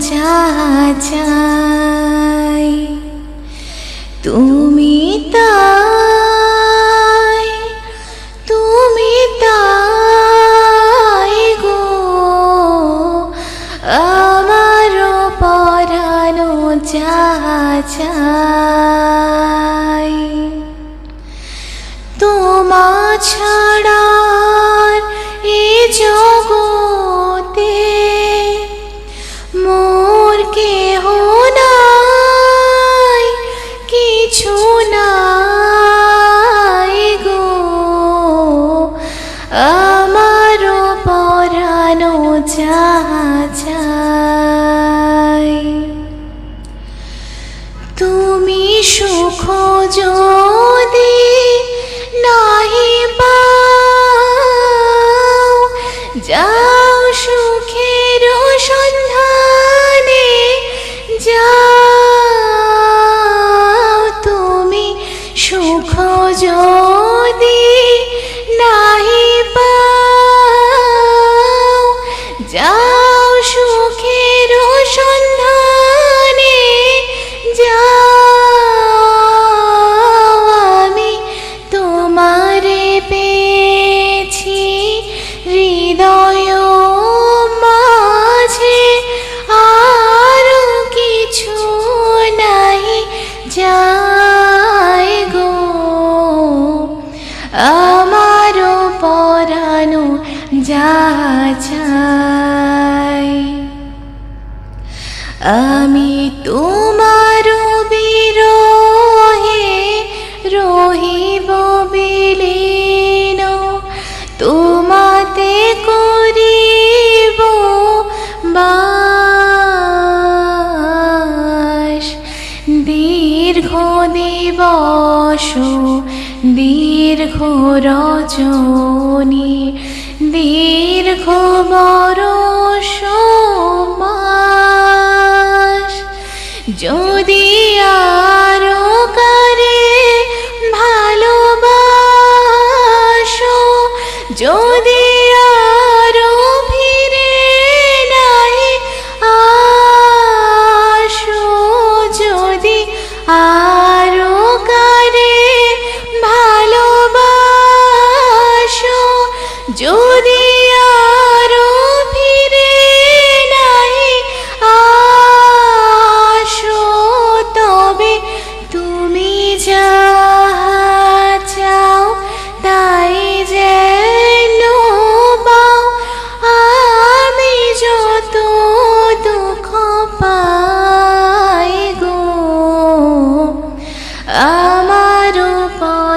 যা চাই। তুমি তাই তুমি তাই গো। আমার পরানো যা চাই কেহ কিছু গো। আমার তুমি সুখ নাহি যাও সুখের সন্ধানে আমার পরানো যা চাই। আমি তোমার বিরহে রহিব বিলীন তোমাতে করিব বাস। দীর্ঘ দিবস দীর্ঘ রজনী দীর্ঘ বরষ মাস যদি আরও কারে ভালোবাসো যদি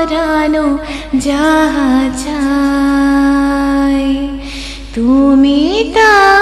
পরানো যাহা চাই তুমি তাই